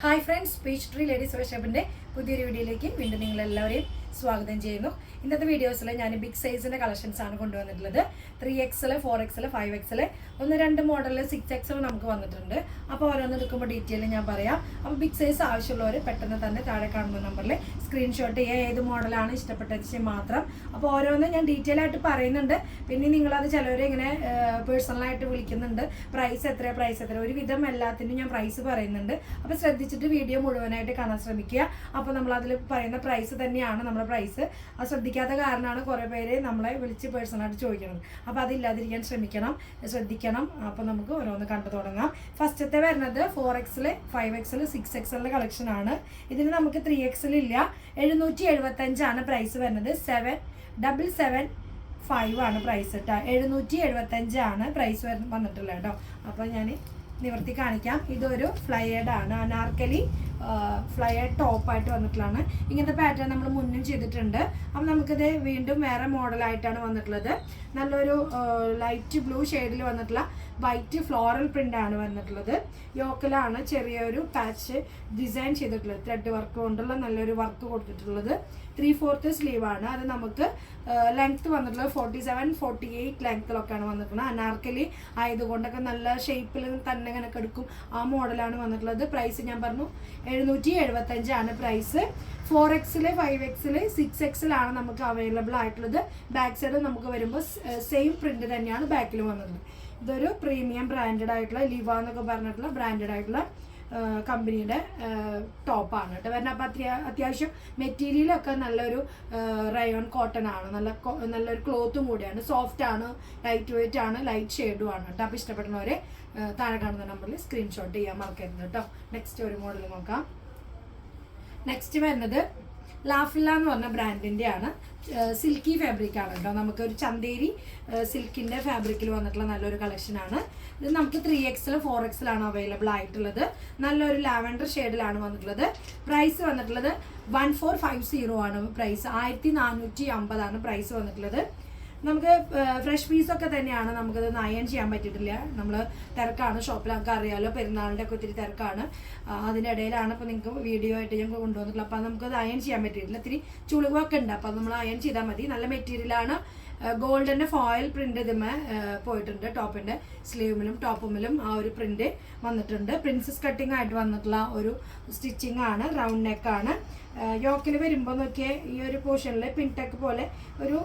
Hi friends peach tree ladies വർഷപ്പിന്റെ പുതിയൊരു വീഡിയോയിലേക്ക് വീണ്ടും നിങ്ങൾ എല്ലാവരെയും സ്വാഗതം ചെയ്യുന്നു. ഇന്നത്തെ വീഡിയോസിൽ ഞാൻ ബിഗ് സൈസിന്റെ കളക്ഷൻസ് ആണ് കൊണ്ടുവന്നിട്ടുള്ളത്. Three XL four XL five XL ഒന്ന് രണ്ട് മോഡലിൽ സിക്സ് എക്സൽ നമുക്ക് വന്നിട്ടുണ്ട്. അപ്പോൾ ഓരോന്ന് എടുക്കുമ്പോൾ ഡീറ്റെയിൽ ഞാൻ പറയാം. അപ്പോൾ ബിഗ് സൈസ് ആവശ്യമുള്ളവർ പെട്ടെന്ന് തന്നെ താഴെ കാണുന്ന നമ്പറിൽ സ്ക്രീൻഷോട്ട് ചെയ്യുക ഏത് മോഡലാണ് ഇഷ്ടപ്പെട്ടത് മാത്രം. അപ്പോൾ ഓരോന്ന് ഞാൻ ഡീറ്റെയിൽ ആയിട്ട് പറയുന്നുണ്ട്. പിന്നെ നിങ്ങളത് ചിലവർ ഇങ്ങനെ പേഴ്സണലായിട്ട് വിളിക്കുന്നുണ്ട്. പ്രൈസ് എത്ര പ്രൈസ് എത്ര ഒരുവിധം എല്ലാത്തിനും ഞാൻ പ്രൈസ് പറയുന്നുണ്ട്. അപ്പോൾ ശ്രദ്ധിച്ചിട്ട് വീഡിയോ മുഴുവനായിട്ട് കാണാൻ ശ്രമിക്കുക. അപ്പോൾ നമ്മൾ അതിൽ പറയുന്ന പ്രൈസ് തന്നെയാണ് നമ്മുടെ പ്രൈസ് അത് ശ്രദ്ധിക്കാത്ത കാരണമാണ് കുറേ പേര് നമ്മളെ വിളിച്ച് പേഴ്സണലായിട്ട് ചോദിക്കുന്നത്. അപ്പോൾ അതില്ലാതിരിക്കാൻ ശ്രമിക്കണം ശ്രദ്ധിക്കണം. അപ്പോൾ നമുക്ക് ഓരോന്ന് കണ്ടു തുടങ്ങാം. ഫസ്റ്റത്തെ വരുന്നത് ഫോർ എക്സിൽ ഫൈവ് എക്സിൽ സിക്സ് എക്സലിന്റെ കളക്ഷൻ ആണ്. ഇതിന് നമുക്ക് ത്രീ എക്സിൽ ഇല്ല. എഴുന്നൂറ്റി എഴുപത്തഞ്ചാണ് പ്രൈസ് വരുന്നത്. സെവൻ ഡബിൾ സെവൻ ഫൈവ് ആണ് പ്രൈസ് കേട്ടോ എഴുന്നൂറ്റി എഴുപത്തഞ്ചാണ് പ്രൈസ് വന്നിട്ടുള്ളത് കേട്ടോ. അപ്പോൾ ഞാൻ നിവർത്തി കാണിക്കാം. ഇതൊരു ഫ്ലയേഡ് ആണ്. അനാർക്കലി ഫ്ലയേഡ് ടോപ്പായിട്ട് വന്നിട്ടുള്ളതാണ്. ഇങ്ങനത്തെ പാറ്റേൺ നമ്മൾ മുന്നും ചെയ്തിട്ടുണ്ട്. അപ്പം നമുക്കിത് വീണ്ടും വേറെ മോഡലായിട്ടാണ് വന്നിട്ടുള്ളത്. നല്ലൊരു ലൈറ്റ് ബ്ലൂ ഷെയ്ഡിൽ വന്നിട്ടുള്ള വൈറ്റ് ഫ്ലോറൽ പ്രിന്റ് ആണ് വന്നിട്ടുള്ളത്. യോക്കിലാണ് ചെറിയൊരു പാച്ച് ഡിസൈൻ ചെയ്തിട്ടുള്ളത്. ത്രെഡ് വർക്ക് കൊണ്ടുള്ള നല്ലൊരു വർക്ക് കൊടുത്തിട്ടുള്ളത്. ത്രീ ഫോർത്ത് സ്ലീവ് ആണ്. അത് നമുക്ക് ലെങ്ത് വന്നിട്ടുള്ളത് ഫോർട്ടി സെവൻ ഫോർട്ടി എയ്റ്റ് ലെങ്ത്തിലൊക്കെയാണ് വന്നിട്ടുള്ളത്. അനാർക്കലി ആയതുകൊണ്ടൊക്കെ നല്ല ഷേപ്പിൽ തന്നെ ഇങ്ങനെ എടുക്കും ആ മോഡലാണ് വന്നിട്ടുള്ളത്. പ്രൈസ് ഞാൻ പറഞ്ഞു എഴുന്നൂറ്റി എഴുപത്തഞ്ചാണ് price four XL five XL six എക്സിലാണ് നമുക്ക് അവൈലബിൾ ആയിട്ടുള്ളത്. ബാക്ക് സൈഡ് നമുക്ക് വരുമ്പോൾ സെയിം പ്രിന്റ് തന്നെയാണ് ബാക്കിൽ വന്നത്. ഇതൊരു പ്രീമിയം ബ്രാൻഡഡ് ആയിട്ടുള്ള ലിവ എന്നൊക്കെ പറഞ്ഞിട്ടുള്ള ബ്രാൻഡഡ് ആയിട്ടുള്ള കമ്പനിയുടെ ടോപ്പാണ് കേട്ടോ. വരുന്ന അപ്പം അത്യാ അത്യാവശ്യം മെറ്റീരിയലൊക്കെ നല്ലൊരു റയോൺ കോട്ടൺ ആണ്. നല്ല നല്ലൊരു ക്ലോത്തും കൂടിയാണ്. സോഫ്റ്റ് ആണ് ലൈറ്റ് വെയിറ്റ് ആണ് ലൈറ്റ് ഷെയ്ഡും ആണ് കേട്ടോ. അപ്പോൾ ഇഷ്ടപ്പെടുന്നവരെ താഴെ കാണുന്ന നമ്പറിൽ സ്ക്രീൻഷോട്ട് ചെയ്യാൻ മറക്കരുത് കേട്ടോ നെക്സ്റ്റ് ഒരു മോഡൽ നോക്കാം. നെക്സ്റ്റ് വരുന്നത് ലാഫില്ല എന്ന് പറഞ്ഞ ബ്രാൻഡിന്റെ ആണ് സിൽക്കി ഫാബ്രിക് ആണ് കേട്ടോ നമുക്ക് ഒരു ചന്തേരി സിൽക്കിന്റെ ഫാബ്രിക്കിൽ വന്നിട്ടുള്ള നല്ലൊരു കളക്ഷൻ ആണ്. ഇത് നമുക്ക് ത്രീ എക്സിൽ ഫോർ എക്സിലാണ് അവൈലബിൾ ആയിട്ടുള്ളത്. നല്ലൊരു ലാവൻഡർ ഷെയ്ഡിലാണ് വന്നിട്ടുള്ളത്. പ്രൈസ് വന്നിട്ടുള്ളത് വൺ ഫോർ ഫൈവ് സീറോ ആണ്. പ്രൈസ് ആയിരത്തി നാനൂറ്റി അമ്പതാണ് പ്രൈസ് വന്നിട്ടുള്ളത്. നമുക്ക് ഫ്രഷ് പീസൊക്കെ തന്നെയാണ് നമുക്കത് അയൺ ചെയ്യാൻ പറ്റിയിട്ടില്ല. നമ്മൾ തിരക്കാണ് ഷോപ്പിലൊക്കെ അറിയാമല്ലോ പെരുന്നാളിന്റെ ഒക്കെ ഒത്തിരി തിരക്കാണ്. അതിന്റെ ഇടയിലാണ് ഇപ്പോൾ നിങ്ങൾക്ക് വീഡിയോ ആയിട്ട് ഞാൻ കൊണ്ടുവന്നിട്ടുള്ളത്. അപ്പോൾ നമുക്കത് അയൺ ചെയ്യാൻ പറ്റിയിട്ടില്ല. ഇത്തിരി ചുളിവൊക്കെ ഉണ്ട്. അപ്പോൾ നമ്മൾ അയൺ ചെയ്താൽ മതി. നല്ല മെറ്റീരിയലാണ് ഗോൾഡിന്റെ ഫോയിൽ പ്രിന്റ് ഇതുമേ പോയിട്ടുണ്ട്. ടോപ്പിന്റെ സ്ലീവിലും ടോപ്പുമിലും ആ ഒരു പ്രിന്റ് വന്നിട്ടുണ്ട്. പ്രിൻസസ് കട്ടിംഗ് ആയിട്ട് വന്നിട്ടുള്ള ഒരു സ്റ്റിച്ചിങ് ആണ്. റൗണ്ട് നെക്കാണ് യോക്കിൽ വരുമ്പോൾ നോക്കിയാൽ ഈ ഒരു പോർഷനിൽ പിൻടെക്ക് പോലെ ഒരു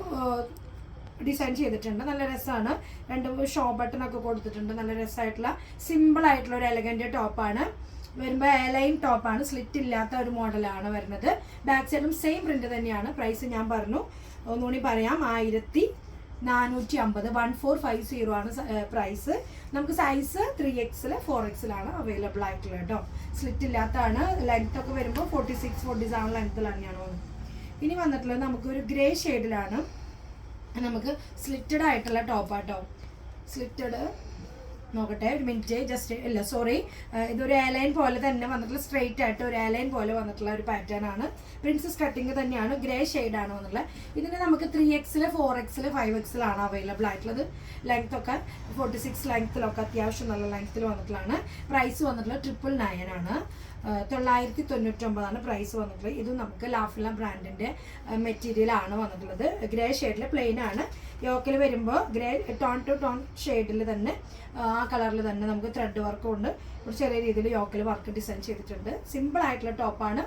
ഡിസൈൻ ചെയ്തിട്ടുണ്ട്. നല്ല രസമാണ് രണ്ട് ഷോ ബട്ടൺ ഒക്കെ കൊടുത്തിട്ടുണ്ട്. നല്ല രസമായിട്ടുള്ള സിമ്പിൾ ആയിട്ടുള്ള ഒരു എലഗന്റ് ടോപ്പാണ് വരുമ്പോൾ എലൈൻ ടോപ്പാണ് സ്ലിറ്റ് ഇല്ലാത്ത ഒരു മോഡലാണ് വരുന്നത്. ബാക്ക് സൈഡും സെയിം പ്രിന്റ് തന്നെയാണ്. പ്രൈസ് ഞാൻ പറഞ്ഞു. ഒന്നുകൂടി പറയാം. ആയിരത്തി നാനൂറ്റി അമ്പത് വൺ ഫോർ ഫൈവ് സീറോ ആണ് പ്രൈസ് നമുക്ക് സൈസ് ത്രീ എക്സിൽ ഫോർ എക്സിലാണ് അവൈലബിൾ ആയിട്ടുള്ളത് കേട്ടോ. സ്ലിറ്റ് ഇല്ലാത്തതാണ് ലെങ്ത് ഒക്കെ വരുമ്പോൾ ഫോർട്ടി സിക്സ് ഫോർട്ടി സെവൻ ലെങ്ത്തിൽ തന്നെയാണ്. ഇനി വന്നിട്ടുള്ളത് നമുക്ക് ഒരു ഗ്രേ ഷെയ്ഡിലാണ് നമുക്ക് സ്ലിറ്റഡ് ആയിട്ടുള്ള ടോപ്പാട്ടോ സ്ലിറ്റഡ് നോക്കട്ടെ ഒരു മിനിറ്റ് ജസ്റ്റ് ഇല്ല സോറി ഇതൊരു എയർലൈൻ പോലെ തന്നെ വന്നിട്ടുള്ള സ്ട്രെയിറ്റ് ആയിട്ട് ഒരു എയർലൈൻ പോലെ വന്നിട്ടുള്ള ഒരു പാറ്റേൺ ആണ്. പ്രിൻസസ് കട്ടിങ് തന്നെയാണ് ഗ്രേ ആണ് വന്നിട്ടുള്ളത്. ഇതിന് നമുക്ക് ത്രീ എക്സിൽ ഫോർ എക്സിൽ ഫൈവ് എക്സിലാണ് അവൈലബിൾ ആയിട്ടുള്ളത്. ലെങ്ത് ഒക്കെ ഫോർട്ടി സിക്സ് ലെങ്ത്തിലൊക്കെ അത്യാവശ്യം നല്ല ലെങ്ത്തിൽ വന്നിട്ടുള്ളതാണ്. പ്രൈസ് വന്നിട്ടുള്ള ട്രിപ്പിൾ നയൻ ആണ്. തൊള്ളായിരത്തി തൊണ്ണൂറ്റൊമ്പതാണ് പ്രൈസ് വന്നിട്ടുള്ളത്. ഇത് നമുക്ക് ലാഫില ബ്രാൻഡിന്റെ മെറ്റീരിയൽ ആണ് വന്നിട്ടുള്ളത്. ഗ്രേ ഷെയ്ഡിൽ പ്ലെയിൻ ആണ്. യോക്കിൽ വരുമ്പോൾ ഗ്രേ ടോൺ ടു ടോൺ ഷെയ്ഡിൽ തന്നെ ആ കളറിൽ തന്നെ നമുക്ക് ത്രെഡ് വർക്കും ഉണ്ട്. ഒരു ചെറിയ രീതിയിൽ യോക്കിൽ വർക്ക് ഡിസൈൻ ചെയ്തിട്ടുണ്ട്. സിമ്പിൾ ആയിട്ടുള്ള ടോപ്പാണ്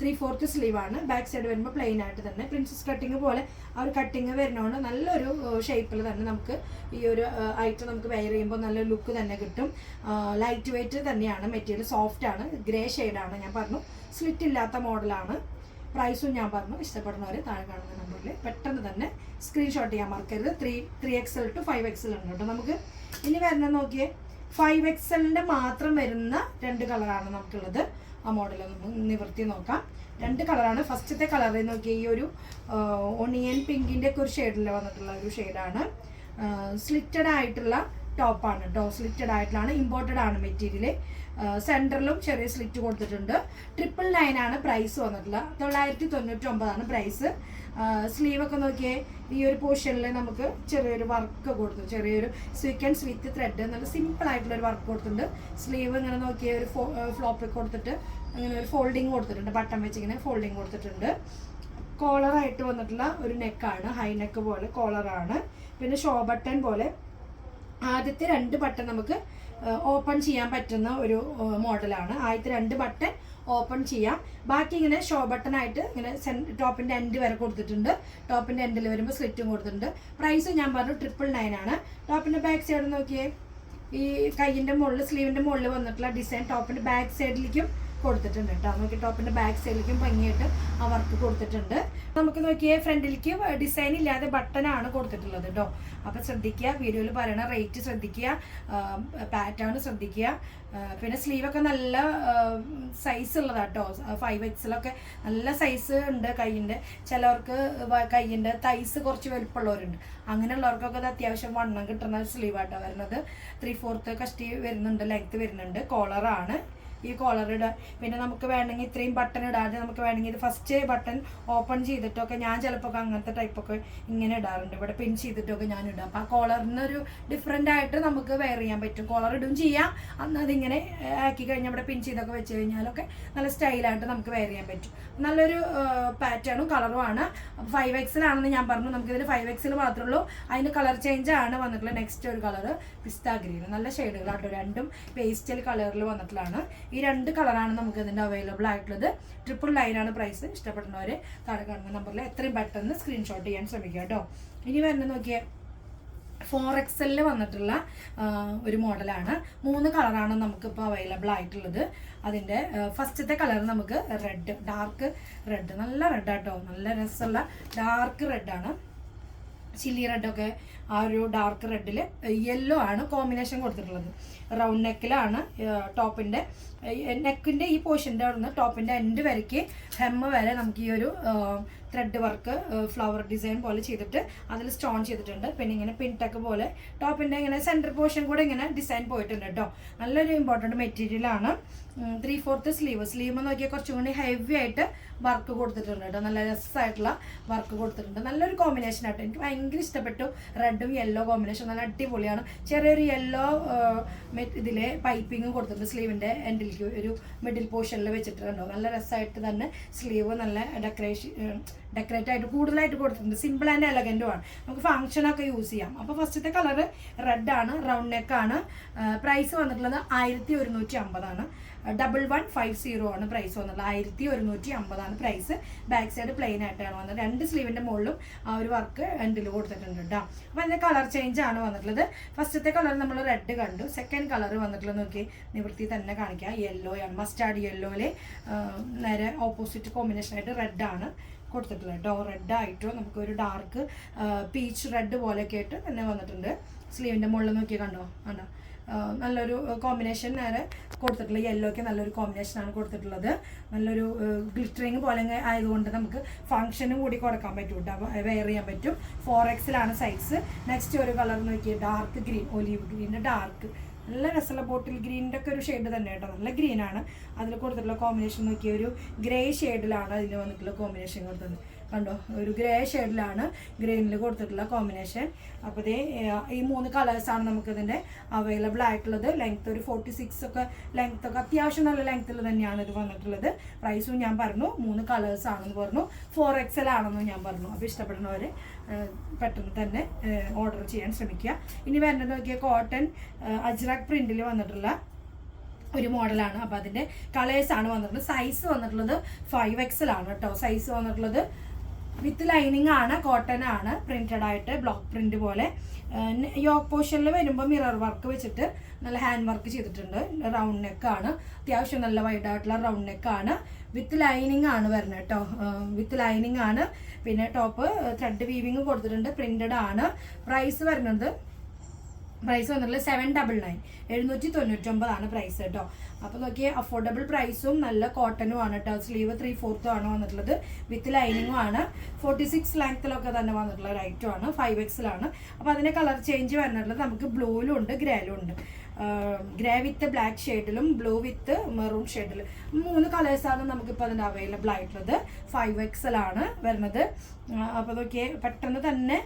ത്രീ ഫോർത്ത് ആണ്. ബാക്ക് സൈഡ് വരുമ്പോൾ പ്ലെയിൻ ആയിട്ട് തന്നെ. പ്രിൻസസ് കട്ടിങ് പോലെ ആ ഒരു കട്ടിങ് വരുന്നതുകൊണ്ട് നല്ലൊരു ഷേപ്പിൽ തന്നെ നമുക്ക് ഈ ഒരു ഐറ്റം നമുക്ക് വെയർ ചെയ്യുമ്പോൾ നല്ല ലുക്ക് തന്നെ കിട്ടും. ലൈറ്റ് വെയിറ്റ് തന്നെയാണ്. മെറ്റീരിയൽ സോഫ്റ്റ് ആണ്. ഗ്രേ ഷെയ്ഡാണ് ഞാൻ പറഞ്ഞു. സ്ലിറ്റ് ഇല്ലാത്ത മോഡലാണ് പ്രൈസും ഞാൻ പറഞ്ഞു. ഇഷ്ടപ്പെടുന്നവർ താഴെ കാണുന്ന നമ്പറിൽ പെട്ടെന്ന് തന്നെ സ്ക്രീൻഷോട്ട് ചെയ്യാൻ മറക്കരുത്. Three three XL two five XL ഉണ്ട് കേട്ടോ നമുക്ക്. ഇനി വരുന്നത് നോക്കിയേ. ഫൈവ് എക്സലിന്റെ മാത്രം വരുന്ന രണ്ട് കളറാണ് നമുക്കുള്ളത്. ആ മോഡൽ നിവർത്തി നോക്കാം. രണ്ട് കളറാണ് ഫസ്റ്റത്തെ കളർ നോക്കിയാൽ ഈ ഒരു ഒണിയൻ പിങ്കിന്റെ ഒക്കെ ഒരു ഷെയ്ഡിൽ വന്നിട്ടുള്ള ഒരു ഷെയ്ഡാണ് സ്ലിറ്റഡ് ആയിട്ടുള്ള ടോപ്പാണ് കേട്ടോ സ്ലിറ്റഡ് ആയിട്ടുള്ളതാണ് ഇമ്പോർട്ടഡ് ആണ് മെറ്റീരിയൽ സെന്ററിലും ചെറിയ സ്ലിറ്റ് കൊടുത്തിട്ടുണ്ട്. ട്രിപ്പിൾ നയൻ ആണ് പ്രൈസ് വന്നിട്ടുള്ളത്. തൊള്ളായിരത്തി തൊണ്ണൂറ്റി ഒമ്പതാണ് പ്രൈസ് സ്ലീവൊക്കെ നോക്കിയേ ഈ ഒരു പോർഷനിൽ നമുക്ക് ചെറിയൊരു വർക്ക് കൊടുത്തു. ചെറിയൊരു സ്വീക്കൻസ് വിത്ത് ത്രെഡ് നല്ല സിമ്പിൾ ആയിട്ടുള്ള ഒരു വർക്ക് കൊടുത്തിട്ടുണ്ട്. സ്ലീവ് ഇങ്ങനെ നോക്കിയ ഒരു ഫ്ലോപ്പിൽ കൊടുത്തിട്ട് അങ്ങനെ ഒരു ഫോൾഡിങ് കൊടുത്തിട്ടുണ്ട്. ബട്ടൺ വെച്ച് ഇങ്ങനെ ഫോൾഡിങ് കൊടുത്തിട്ടുണ്ട് കോളറായിട്ട് വന്നിട്ടുള്ള ഒരു നെക്കാണ് ഹൈ നെക്ക് പോലെ കോളറാണ് പിന്നെ ഷോ ബട്ടൺ പോലെ ആദ്യത്തെ രണ്ട് ബട്ടൺ നമുക്ക് ഓപ്പൺ ചെയ്യാൻ പറ്റുന്ന ഒരു മോഡലാണ്. ആദ്യത്തെ രണ്ട് ബട്ടൺ ഓപ്പൺ ചെയ്യാം. ബാക്കി ഇങ്ങനെ ഷോ ബട്ടൺ ആയിട്ട് ഇങ്ങനെ ടോപ്പിന്റെ എൻഡ് വരെ കൊടുത്തിട്ടുണ്ട്. ടോപ്പിന്റെ എൻഡിൽ വരുമ്പോൾ സ്ലിറ്റും കൊടുത്തിട്ടുണ്ട്. പ്രൈസ് ഞാൻ പറഞ്ഞു ട്രിപ്പിൾ നയൻ ആണ്. ടോപ്പിന്റെ ബാക്ക് സൈഡ് നോക്കിയേ. ഈ കൈയിന്റെ മുകളിൽ സ്ലീവിന്റെ മുകളിൽ വന്നിട്ടുള്ള ഡിസൈൻ ടോപ്പിന്റെ ബാക്ക് സൈഡിലേക്കും കൊടുത്തിട്ടുണ്ട് കേട്ടോ നമുക്ക് ടോപ്പിന്റെ ബാക്ക് സൈഡിലേക്കും ഭംഗിയായിട്ട് ആ വർക്ക് കൊടുത്തിട്ടുണ്ട്. നമുക്ക് നോക്കിയേ ഫ്രണ്ടിലേക്ക് ഡിസൈൻ ഇല്ലാതെ ബട്ടൺ ആണ് കൊടുത്തിട്ടുള്ളത് കേട്ടോ അപ്പൊ ശ്രദ്ധിക്കുക വീഡിയോയിൽ പറയണ റേറ്റ് ശ്രദ്ധിക്കുക പാറ്റേൺ ശ്രദ്ധിക്കുക. പിന്നെ സ്ലീവൊക്കെ നല്ല സൈസ് ഉള്ളതാട്ടോ ഫൈവ് എക്സിലൊക്കെ നല്ല സൈസ് ഉണ്ട് കൈയിന്റെ ചിലവർക്ക് കൈയിന്റെ തൈസ് കുറച്ച് വലുപ്പമുള്ളവരുണ്ട്. അങ്ങനെയുള്ളവർക്കൊക്കെ അത് അത്യാവശ്യം വണ്ണം കിട്ടുന്ന സ്ലീവാട്ടോ വരുന്നത്. ത്രീ ഫോർത്ത് കഷ്ടി വരുന്നുണ്ട് ലെങ്ത് വരുന്നുണ്ട് കോളറാണ് ഈ കോളർ ഇടുക പിന്നെ നമുക്ക് വേണമെങ്കിൽ ഇത്രയും ബട്ടൺ ഇടാതെ നമുക്ക് വേണമെങ്കിൽ ഇത് ഫസ്റ്റ് ബട്ടൺ ഓപ്പൺ ചെയ്തിട്ടൊക്കെ ഞാൻ ചിലപ്പോൾ അങ്ങനത്തെ ടൈപ്പൊക്കെ ഇങ്ങനെ ഇടാറുണ്ട്. ഇവിടെ പിൻ ചെയ്തിട്ടൊക്കെ ഞാൻ ഇടാം. അപ്പോൾ ആ കോളറിനൊരു ഡിഫറെന്റ് ആയിട്ട് നമുക്ക് വെയർ ചെയ്യാൻ പറ്റും. കോളർ ഇടും ചെയ്യാം. അന്ന് അതിങ്ങനെ ആക്കി കഴിഞ്ഞാൽ ഇവിടെ പിൻ ചെയ്തൊക്കെ വെച്ച് കഴിഞ്ഞാലൊക്കെ നല്ല സ്റ്റൈലായിട്ട് നമുക്ക് വെയർ ചെയ്യാൻ പറ്റും. നല്ലൊരു പാറ്റേണും കളറുമാണ് ഫൈവ് എക്സിലാണെന്ന് ഞാൻ പറഞ്ഞു. നമുക്കിതിൽ ഫൈവ് എക്സിൽ മാത്രമേ ഉള്ളൂ. അതിന് കളർ ചേഞ്ച് ആണ് വന്നിട്ടുള്ളത്. നെക്സ്റ്റ് ഒരു കളർ പിസ്ത ഗ്രീൻ നല്ല ഷെയ്ഡുകളാട്ടോ രണ്ടും പേസ്റ്റൽ കളറിൽ വന്നിട്ടുള്ളതാണ്. ഈ രണ്ട് കളറാണ് നമുക്ക് ഇതിന്റെ അവൈലബിൾ ആയിട്ടുള്ളത്. ട്രിപ്പിൾ ആണ് പ്രൈസ് ഇഷ്ടപ്പെടുന്നവർ താഴെ കാണുന്ന നമ്പറിൽ എത്രയും പെട്ടെന്ന് സ്ക്രീൻഷോട്ട് ചെയ്യാൻ ശ്രമിക്കുക കേട്ടോ. ഇനി വരുന്നത് നോക്കിയേ. ഫോർ എക്സലിൽ വന്നിട്ടുള്ള ഒരു മോഡലാണ് മൂന്ന് കളറാണ് നമുക്കിപ്പോൾ അവൈലബിൾ ആയിട്ടുള്ളത്. അതിന്റെ ഫസ്റ്റത്തെ കളർ നമുക്ക് റെഡ് ഡാർക്ക് റെഡ് നല്ല റെഡ് ആട്ടോ നല്ല രസമുള്ള ഡാർക്ക് റെഡാണ് ചില്ലി റെഡൊക്കെ ആ ഒരു ഡാർക്ക് റെഡിൽ യെല്ലോ ആണ് കോമ്പിനേഷൻ കൊടുത്തിട്ടുള്ളത്. റൗണ്ട് നെക്കിലാണ് ടോപ്പിന്റെ നെക്കിന്റെ ഈ പോർഷന്റെ അവിടെ നിന്ന് ടോപ്പിന്റെ എൻഡ് വരയ്ക്ക് ഹെമ്മ് വരെ നമുക്ക് ഈ ഒരു ത്രെഡ് വർക്ക് ഫ്ലവർ ഡിസൈൻ പോലെ ചെയ്തിട്ട് അതിൽ സ്റ്റോൺ ചെയ്തിട്ടുണ്ട്. പിന്നെ ഇങ്ങനെ പിൻടക്ക് പോലെ ടോപ്പിന്റെ ഇങ്ങനെ സെന്റർ പോർഷൻ കൂടെ ഇങ്ങനെ ഡിസൈൻ പോയിട്ടുണ്ട് കേട്ടോ നല്ലൊരു ഇമ്പോർട്ടന്റ് മെറ്റീരിയലാണ് ത്രീ ഫോർത്ത് സ്ലീവ് സ്ലീവ് നോക്കിയാൽ കുറച്ചും കൂടി ഹെവി ആയിട്ട് വർക്ക് കൊടുത്തിട്ടുണ്ട് കേട്ടോ നല്ല രസമായിട്ടുള്ള വർക്ക് കൊടുത്തിട്ടുണ്ട്. നല്ലൊരു കോമ്പിനേഷൻ ആയിട്ട് എനിക്ക് ഭയങ്കര ഇഷ്ടപ്പെട്ടു റെഡും യെല്ലോ കോമ്പിനേഷൻ നല്ല അടിപൊളിയാണ്. ചെറിയൊരു യെല്ലോ ഇതിലെ പൈപ്പിംഗ് കൊടുത്തിട്ടുണ്ട് സ്ലീവിന്റെ എൻഡിലേക്ക് ഒരു മിഡിൽ പോർഷനിൽ വെച്ചിട്ടുണ്ടോ നല്ല രസമായിട്ട് തന്നെ സ്ലീവ് നല്ല ഡെക്കറേഷൻ ഡെക്കറേറ്റ് ആയിട്ട് കൂടുതലായിട്ട് കൊടുത്തിട്ടുണ്ട്. സിമ്പിൾ ആൻഡ് എലഗന്റും ആണ്. നമുക്ക് ഫംഗ്ഷനൊക്കെ യൂസ് ചെയ്യാം. അപ്പോൾ ഫസ്റ്റത്തെ കളറ് റെഡാണ് റൗണ്ട് നെക്കാണ് പ്രൈസ് വന്നിട്ടുള്ളത് ആയിരത്തി ഒരുന്നൂറ്റി അമ്പതാണ്. ഡബിൾ വൺ ഫൈവ് സീറോ ആണ് പ്രൈസ് വന്നത്. ആയിരത്തി ഒരുന്നൂറ്റി അമ്പതാണ് പ്രൈസ് ബാക്ക് സൈഡ് പ്ലെയിൻ ആയിട്ടാണ് വന്നത്. രണ്ട് സ്ലീവിന്റെ മുകളിലും ആ ഒരു വർക്ക് എൻഡിൽ കൊടുത്തിട്ടുണ്ട് കേട്ടോ അപ്പൊ അതിന്റെ കളർ ചേഞ്ച് ആണ് വന്നിട്ടുള്ളത്. ഫസ്റ്റത്തെ കളർ നമ്മൾ റെഡ് കണ്ടു. സെക്കൻഡ് കളർ വന്നിട്ടുള്ളത് നോക്കി നിവൃത്തി തന്നെ കാണിക്കാം. യെല്ലോ ആണ്. മസ്റ്റാർഡ് യെല്ലോയിൽ നേരെ ഓപ്പോസിറ്റ് കോമ്പിനേഷൻ ആയിട്ട് റെഡ് ആണ് കൊടുത്തിട്ടുള്ളത് കേട്ടോ റെഡ് ആയിട്ടോ നമുക്ക് ഒരു ഡാർക്ക് പീച്ച് റെഡ് പോലെയൊക്കെ ആയിട്ട് തന്നെ വന്നിട്ടുണ്ട്. സ്ലീവിന്റെ മുകളിൽ നോക്കി കണ്ടോ? കണ്ടോ? നല്ലൊരു കോമ്പിനേഷൻ നേരെ കൊടുത്തിട്ടുള്ളത് യെല്ലോയ്ക്ക് നല്ലൊരു കോമ്പിനേഷനാണ് കൊടുത്തിട്ടുള്ളത്. നല്ലൊരു ഗ്ലിറ്ററിങ് പോലെ ആയതുകൊണ്ട് നമുക്ക് ഫംഗ്ഷനും കൂടി കൊടുക്കാൻ പറ്റും കേട്ടോ വെയർ ചെയ്യാൻ പറ്റും. ഫോർ എക്സിലാണ് സൈസ് നെക്സ്റ്റ് ഒരു കളർ നോക്കിയാൽ ഡാർക്ക് ഗ്രീൻ ഒലീവ് ഗ്രീന്റെ ഡാർക്ക് നല്ല രസമുള്ള ബോട്ടിൽ ഗ്രീനിന്റെ ഒക്കെ ഒരു ഷെയ്ഡ് തന്നെ കേട്ടോ നല്ല ഗ്രീനാണ് അതിൽ കൊടുത്തിട്ടുള്ള കോമ്പിനേഷൻ നോക്കിയ ഒരു ഗ്രേ ഷെയ്ഡിലാണ് അതിൽ വന്നിട്ടുള്ള കോമ്പിനേഷൻ കൊടുത്തത്. കണ്ടോ ഒരു ഗ്രേ ഷെയ്ഡിലാണ് ഗ്രീനിൽ കൊടുത്തിട്ടുള്ള കോമ്പിനേഷൻ അപ്പോൾ ഇതേ ഈ മൂന്ന് കളേഴ്സാണ് നമുക്കിതിന്റെ അവൈലബിൾ ആയിട്ടുള്ളത്. ലെങ്ത് ഒരു ഫോർട്ടി സിക്സ് ഒക്കെ ലെങ്ത് ഒക്കെ അത്യാവശ്യം നല്ല ലെങ്ത്തിൽ തന്നെയാണ് ഇത് വന്നിട്ടുള്ളത്. പ്രൈസും ഞാൻ പറഞ്ഞു മൂന്ന് കളേഴ്സ് ആണെന്ന് പറഞ്ഞു. ഫോർ എക്സൽ ആണെന്ന് ഞാൻ പറഞ്ഞു. അപ്പോൾ ഇഷ്ടപ്പെടുന്നവർ പെട്ടെന്ന് തന്നെ ഓർഡർ ചെയ്യാൻ ശ്രമിക്കുക. ഇനി വരുന്നത് നോക്കിയാൽ കോട്ടൺ അജ്രാക് പ്രിന്റിൽ വന്നിട്ടുള്ള ഒരു മോഡലാണ് അപ്പോൾ അതിന്റെ കളേഴ്സാണ് വന്നിട്ടുള്ളത്. സൈസ് വന്നിട്ടുള്ളത് ഫൈവ് എക്സൽ ആണ് കേട്ടോ. സൈസ് വന്നിട്ടുള്ളത് വിത്ത് ലൈനിങ് ആണ് കോട്ടൺ ആണ് പ്രിന്റഡ് ആയിട്ട് ബ്ലോക്ക് പ്രിന്റ് പോലെ. യോക്ക് പോർഷനിൽ വരുമ്പോൾ മിറർ വർക്ക് വെച്ചിട്ട് നല്ല ഹാൻഡ് വർക്ക് ചെയ്തിട്ടുണ്ട്. റൗണ്ട് നെക്ക് ആണ്. അത്യാവശ്യം നല്ല വൈഡ് ആയിട്ടുള്ള റൗണ്ട് നെക്ക് ആണ്. വിത്ത് ലൈനിങ് ആണ് വരുന്നത് കേട്ടോ. വിത്ത് ലൈനിങ് ആണ്. പിന്നെ ടോപ്പ് ത്രെഡ് വീവിങ് കൊടുത്തിട്ടുണ്ട്. പ്രിന്റഡ് ആണ്. പ്രൈസ് വരുന്നത് പ്രൈസ് വന്നിട്ടുള്ളത് സെവൻ ഡബിൾ നയൻ എഴുന്നൂറ്റി തൊണ്ണൂറ്റൊമ്പതാണ് പ്രൈസ് കേട്ടോ. അപ്പോൾ നോക്കിയേ അഫോർഡബിൾ പ്രൈസും നല്ല കോട്ടനും ആണ് കേട്ടോ. സ്ലീവ് ത്രീ ഫോർത്തും ആണ് വന്നിട്ടുള്ളത്. വിത്ത് ലൈനിങ്ങും ആണ്. ഫോർട്ടി സിക്സ് ലെങ്ത്തിലൊക്കെ തന്നെ വന്നിട്ടുള്ള ഒരു ഐറ്റം ആണ്. ഫൈവ് എക്സിലാണ് അപ്പോൾ അതിന്റെ കളർ ചേഞ്ച് വന്നിട്ടുള്ളത് നമുക്ക് ബ്ലൂയിലും ഉണ്ട് ഗ്രേലും ഉണ്ട്. ഗ്രേ വിത്ത് ബ്ലാക്ക് ഷെയ്ഡിലും ബ്ലൂ വിത്ത് മെറൂൺ ഷെയ്ഡിലും മൂന്ന് കളേഴ്സാണ് നമുക്കിപ്പോൾ അതിന്റെ അവൈലബിൾ ആയിട്ടുള്ളത്. ഫൈവ് ആണ് വരുന്നത്. അപ്പോൾ നോക്കിയേ പെട്ടെന്ന് തന്നെ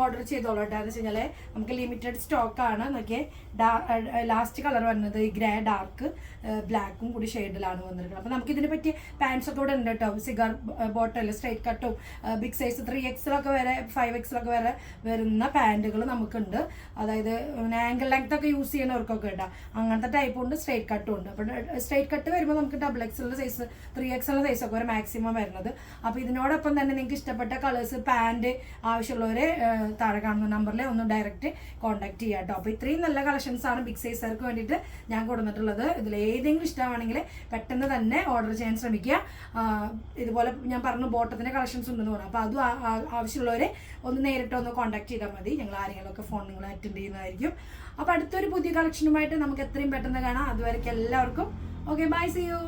ഓർഡർ ചെയ്തോളൂ കേട്ടോ. എന്ന് വെച്ച് കഴിഞ്ഞാൽ നമുക്ക് ലിമിറ്റഡ് സ്റ്റോക്ക് ആണ്. നോക്കിയേ ഡാ ലാസ്റ്റ് കളർ വരുന്നത് ഗ്രേ ഡാർക്ക് ബ്ലാക്കും കൂടി ഷെയ്ഡിലാണ് വന്നിരിക്കുന്നത്. അപ്പോൾ നമുക്ക് ഇതിനെ പറ്റി പാൻസ് ഒക്കെ ഇവിടെ ഉണ്ട് കേട്ടോ. സിഗർ ബോട്ടൽ സ്ട്രൈറ്റ് കട്ടും ബിഗ് സൈസ് ത്രീ എക്സിലൊക്കെ വരെ ഫൈവ് എക്സിലൊക്കെ വരെ വരുന്ന പാന്റുകൾ നമുക്കുണ്ട്. അതായത് ആംഗിൾ ലെങ്ത് ഒക്കെ യൂസ് ചെയ്യുന്നവർക്കൊക്കെ ഉണ്ടാവും അങ്ങനത്തെ ടൈപ്പ് ഉണ്ട് സ്ട്രൈറ്റ് കട്ടും ഉണ്ട്. അപ്പോൾ സ്ട്രൈറ്റ് കട്ട് വരുമ്പോൾ നമുക്ക് ഡബിൾ എക്സ് ഉള്ള സൈസ് ത്രീ സൈസ് ഒക്കെ വരെ മാക്സിമം വരുന്നത്. അപ്പോൾ ഇതിനോടൊപ്പം തന്നെ നിങ്ങൾക്ക് ഇഷ്ടപ്പെട്ട കളേഴ്സ് പാന്റ് ആവശ്യമുള്ളവരെ താഴെ കാണുന്ന നമ്പറിൽ ഒന്ന് ഡയറക്റ്റ് കോൺടാക്ട് ചെയ്യാം കേട്ടോ അപ്പോൾ ഇത്രയും നല്ല കളക്ഷൻസ് ആണ് ബിഗ് സൈസർക്ക് വേണ്ടിയിട്ട് ഞാൻ കൊടുത്തിട്ടുള്ളത്. ഇതിൽ ഏതെങ്കിലും ഇഷ്ടമാണെങ്കിൽ പെട്ടെന്ന് തന്നെ ഓർഡർ ചെയ്യാൻ ശ്രമിക്കുക. ഇതുപോലെ ഞാൻ പറഞ്ഞു ബോട്ടത്തിന്റെ കളക്ഷൻസ് ഉണ്ടെന്ന് പറഞ്ഞു. അപ്പോൾ അതും ആ- ആ- ഒന്ന് നേരിട്ട് ഒന്ന് കോൺടാക്ട് ചെയ്താൽ മതി. ഞങ്ങൾ ആരെങ്കിലുമൊക്കെ ഫോൺ നിങ്ങൾ അറ്റൻഡ് ചെയ്യുന്നതായിരിക്കും. അപ്പോൾ അടുത്തൊരു പുതിയ കളക്ഷനുമായിട്ട് നമുക്ക് എത്രയും പെട്ടെന്ന് കാണാം. അതുവരെയ്ക്ക് എല്ലാവർക്കും. Okay bye C U